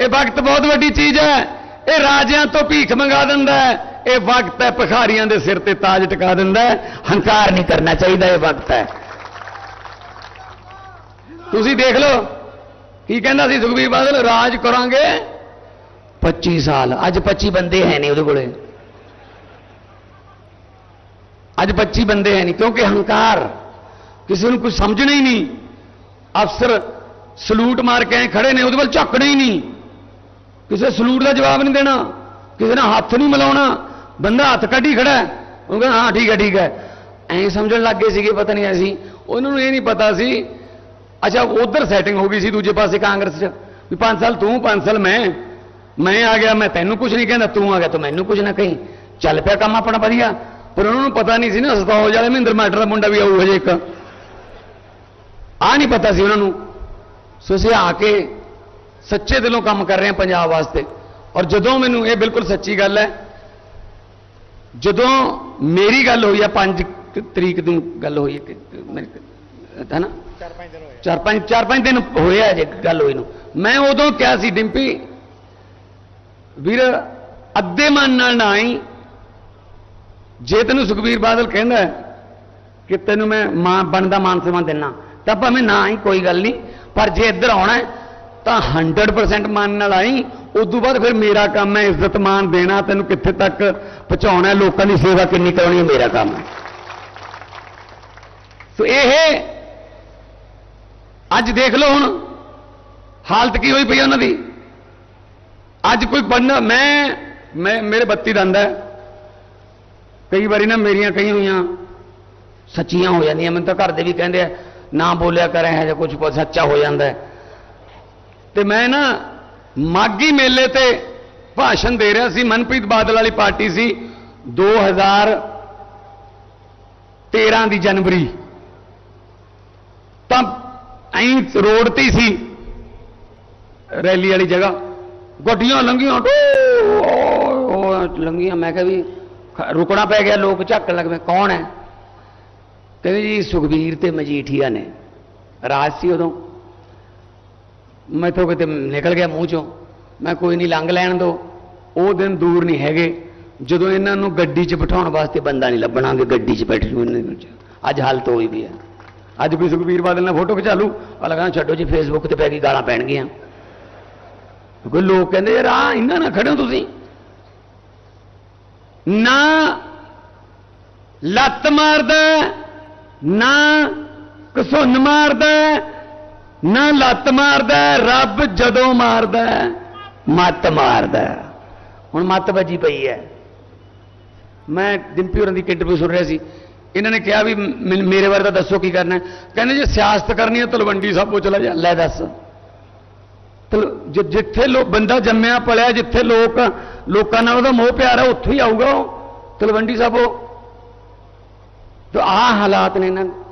ਇਹ ਵਕਤ ਬਹੁਤ ਵੱਡੀ ਚੀਜ਼ ਹੈ। ਇਹ ਰਾਜਿਆਂ ਤੋਂ ਭੀਖ ਮੰਗਾ ਦਿੰਦਾ ਹੈ। ਇਹ ਵਕਤ ਹੈ, ਭਖਾਰੀਆਂ ਦੇ ਸਿਰ ਤੇ ਤਾਜ ਟਿਕਾ ਦਿੰਦਾ ਹੈ। ਹੰਕਾਰ ਨਹੀਂ ਕਰਨਾ ਚਾਹੀਦਾ, ਇਹ ਵਕਤ ਹੈ। ਤੁਸੀਂ ਦੇਖ ਲਓ, ਕੀ ਕਹਿੰਦਾ ਸੀ ਸੁਖਬੀਰ ਬਾਦਲ? ਰਾਜ ਕਰਾਂਗੇ। 25 ਸਾਲ, ਅੱਜ 25 ਬੰਦੇ ਹੈ ਨਹੀਂ ਉਹਦੇ ਕੋਲੇ। ਅੱਜ 25 ਬੰਦੇ ਹੈ ਨਹੀਂ, ਕਿਉਂਕਿ ਹੰਕਾਰ, ਕਿਸੇ ਨੂੰ ਕੁਝ ਸਮਝਣਾ ਹੀ ਨਹੀਂ। ਅਫਸਰ ਸਲੂਟ ਮਾਰ ਕੇ ਖੜੇ ਨੇ, ਉਹਦੇ ਵੱਲ ਝੱਕਣਾ ਹੀ ਨਹੀਂ। ਕਿਸੇ ਸਲੂਟ ਦਾ ਜਵਾਬ ਨਹੀਂ ਦੇਣਾ ਕਿਸੇ ਨਾਲ ਹੱਥ ਨਹੀਂ ਮਿਲਾਉਣਾ ਬੰਦਾ ਹੱਥ ਕੱਢੀ ਖੜਾ ਹੈ। ਉਹ ਕਹਿੰਦਾ ਹਾਂ ਠੀਕ ਹੈ ਠੀਕ ਹੈ ਐਂ ਸਮਝਣ ਲੱਗ ਗਏ ਸੀਗੇ ਪਤਾ ਨਹੀਂ ਅਸੀਂ ਉਹਨਾਂ ਨੂੰ ਇਹ ਨਹੀਂ ਪਤਾ ਸੀ ਅੱਛਾ ਉਧਰ ਸੈਟਿੰਗ ਹੋ ਗਈ ਸੀ ਦੂਜੇ ਪਾਸੇ ਕਾਂਗਰਸ 'ਚ ਵੀ 5 ਸਾਲ ਤੂੰ 5 ਸਾਲ ਮੈਂ ਮੈਂ ਆ ਗਿਆ ਮੈਂ ਤੈਨੂੰ ਕੁਝ ਨਹੀਂ ਕਹਿੰਦਾ ਤੂੰ ਆ ਗਿਆ ਤੂੰ ਮੈਨੂੰ ਕੁਝ ਨਾ ਕਹੀਂ ਚੱਲ ਪਿਆ ਕੰਮ ਆਪਣਾ ਵਧੀਆ ਪਰ ਉਹਨਾਂ ਨੂੰ ਪਤਾ ਨਹੀਂ ਸੀ ਨਾ ਸਤੌਜ ਵਾਲੇ ਮਹਿੰਦਰ ਮਾਟਰ ਦਾ ਮੁੰਡਾ ਵੀ ਆਊ ਹਜੇ ਇੱਕ ਆ ਨਹੀਂ ਪਤਾ ਸੀ ਉਹਨਾਂ ਨੂੰ ਸੋ ਅਸੀਂ ਆ ਕੇ ਸੱਚੇ ਦਿਲੋਂ ਕੰਮ ਕਰ ਰਹੇ ਹਾਂ ਪੰਜਾਬ ਵਾਸਤੇ। ਔਰ ਜਦੋਂ ਮੈਨੂੰ ਇਹ ਬਿਲਕੁਲ ਸੱਚੀ ਗੱਲ ਹੈ ਜਦੋਂ ਮੇਰੀ ਗੱਲ ਹੋਈ ਆ 5 ਤਰੀਕ ਨੂੰ ਗੱਲ ਹੋਈ ਹੈ ਹੈ ਨਾ? ਚਾਰ ਪੰਜ ਚਾਰ ਪੰਜ ਦਿਨ ਹੋਏ ਆ ਜੇ ਗੱਲ ਹੋਈ ਨੂੰ। ਮੈਂ ਉਦੋਂ ਕਿਹਾ ਸੀ ਡਿੰਪੀ ਵੀਰ ਅੱਧੇ ਮਨ ਨਾਲ ਨਾ ਆਈ। ਜੇ ਤੈਨੂੰ ਸੁਖਬੀਰ ਬਾਦਲ ਕਹਿੰਦਾ ਕਿ ਤੈਨੂੰ ਮੈਂ ਮਾਂ ਬਣਦਾ ਮਾਨ ਸਨਮਾਨ ਦੇਣਾ ਤਾਂ ਭਾਵੇਂ ਨਾ ਆਈ ਕੋਈ ਗੱਲ ਨਹੀਂ। ਪਰ ਜੇ ਇੱਧਰ ਆਉਣਾ ਤਾਂ 100% ਮਨ ਨਾਲ ਆਈ। ਉਦੋਂ ਬਾਅਦ ਫਿਰ ਮੇਰਾ ਕੰਮ ਹੈ, ਇੱਜ਼ਤ ਮਾਨ ਦੇਣਾ, ਤੈਨੂੰ ਕਿੱਥੇ ਤੱਕ ਪਹੁੰਚਾਉਣਾ ਲੋਕਾਂ ਦੀ ਸੇਵਾ ਕਿੰਨੀ ਕਰਾਉਣੀ ਹੈ, ਮੇਰਾ ਕੰਮ ਹੈ। ਸੋ ਇਹ ਅੱਜ ਦੇਖ ਲਓ ਹੁਣ, ਹਾਲਤ ਕੀ ਹੋਈ ਪਈ ਉਹਨਾਂ ਦੀ। ਅੱਜ ਕੋਈ ਬੰਦਾ ਮੈਂ ਮੈਂ, ਮੇਰੇ ਬੱਤੀ ਦੰਦ ਕਈ ਵਾਰੀ ਨਾ ਮੇਰੀਆਂ ਕਈ ਹੋਈਆਂ ਸੱਚੀਆਂ ਹੋ ਜਾਂਦੀਆਂ। ਮੈਨੂੰ ਤਾਂ ਘਰ ਦੇ ਵੀ ਕਹਿੰਦੇ ਆ, ਨਾ ਬੋਲਿਆ ਕਰ, ਇਹ ਜਾਂ ਕੁਝ ਸੱਚਾ ਹੋ ਜਾਂਦਾ ਹੈ। ਤੇ ਮੈਂ ਨਾ ਮਾਗੀ ਮੇਲੇ ਤੇ ਭਾਸ਼ਣ ਦੇ ਰਿਹਾ ਸੀ। ਮਨਪ੍ਰੀਤ ਬਾਦਲ ਵਾਲੀ ਪਾਰਟੀ ਸੀ। 2013 ਦੀ ਜਨਵਰੀ। ਤਾਂ ਐਂ ਰੋਡ ਤੇ ਸੀ ਰੈਲੀ ਵਾਲੀ ਜਗ੍ਹਾ। ਗੱਡੀਆਂ ਲੰਘੀਆਂ ਲੰਘੀਆਂ। ਮੈਂ ਕਿਹਾ ਵੀ ਰੁਕਣਾ ਪੈ ਗਿਆ, ਲੋਕ ਝੱਕਣ ਲੱਗ ਪਏ, ਕੌਣ ਹੈ? ਕਹਿੰਦੇ ਜੀ, ਸੁਖਬੀਰ ਤੇ ਮਜੀਠੀਆ ਨੇ। ਰਾਜ ਸੀ ਉਦੋਂ। ਮੈਥੋਂ ਕਿਤੇ ਨਿਕਲ ਗਿਆ ਮੂੰਹ ਚੋਂ। ਮੈਂ ਕੋਈ ਨਹੀਂ ਲੰਘ ਲੈਣ ਦੋ। ਉਹ ਦਿਨ ਦੂਰ ਨਹੀਂ ਹੈਗੇ। ਜਦੋਂ ਇਹਨਾਂ ਨੂੰ ਗੱਡੀ 'ਚ ਬਿਠਾਉਣ ਵਾਸਤੇ ਬੰਦਾ ਨਹੀਂ ਲੱਭਣਾ ਕਿ ਗੱਡੀ 'ਚ ਬੈਠ ਜੂ ਇਹਨਾਂ ਵਿੱਚ ਅੱਜ ਹਾਲਤ ਹੋਈ ਵੀ ਹੈ ਅੱਜ ਕੋਈ ਸੁਖਬੀਰ ਬਾਦਲ ਨਾਲ ਫੋਟੋ ਖਿਚਾ ਲੂ ਆ ਲਗਾ ਛੱਡੋ ਜੀ ਫੇਸਬੁੱਕ ਤੇ ਪੈ ਗਈ, ਗਾਲਾਂ ਪੈਣਗੀਆਂ। ਕੋਈ ਲੋਕ ਕਹਿੰਦੇ, ਯਾਰ ਆ ਇਹਨਾਂ ਨਾਲ ਖੜੇ ਹੋ ਤੁਸੀਂ? ਨਾ ਲੱਤ ਮਾਰਦਾ, ਨਾ ਕਸੁੰਨ ਮਾਰਦਾ ਨਾ ਲੱਤ ਮਾਰਦਾ, ਰੱਬ ਜਦੋਂ ਮਾਰਦਾ, ਮੱਤ ਮਾਰਦਾ। ਹੁਣ ਮੱਤ ਵੱਜੀ ਪਈ ਹੈ। ਮੈਂ ਡਿੰਪੀ ਹੋਰਾਂ ਦੀ ਇੰਟਰਵਿਊ ਸੁਣ ਰਿਹਾ ਸੀ। ਇਹਨਾਂ ਨੇ ਕਿਹਾ ਵੀ ਮੇਰੇ ਬਾਰੇ ਤਾਂ ਦੱਸੋ ਕੀ ਕਰਨਾ ਕਹਿੰਦੇ ਜੇ ਸਿਆਸਤ ਕਰਨੀ ਹੈ ਤਲਵੰਡੀ ਸਾਹਿਬ ਕੋ ਚਲਾ ਜਾ, ਲੈ ਦੱਸ। ਜਿੱਥੇ ਲੋ, ਬੰਦਾ ਜੰਮਿਆ, ਪਲਿਆ, ਜਿੱਥੇ ਲੋਕ, ਲੋਕਾਂ ਨਾਲ ਉਹਦਾ ਮੋਹ ਪਿਆਰ ਹੈ ਉੱਥੇ ਹੀ ਆਊਗਾ ਉਹ। ਤਲਵੰਡੀ ਸਾਹਿਬ ਉਹ ਤਾਂ ਆ ਹਾਲਾਤ ਨੇ ਇਹਨਾਂ ਦੇ।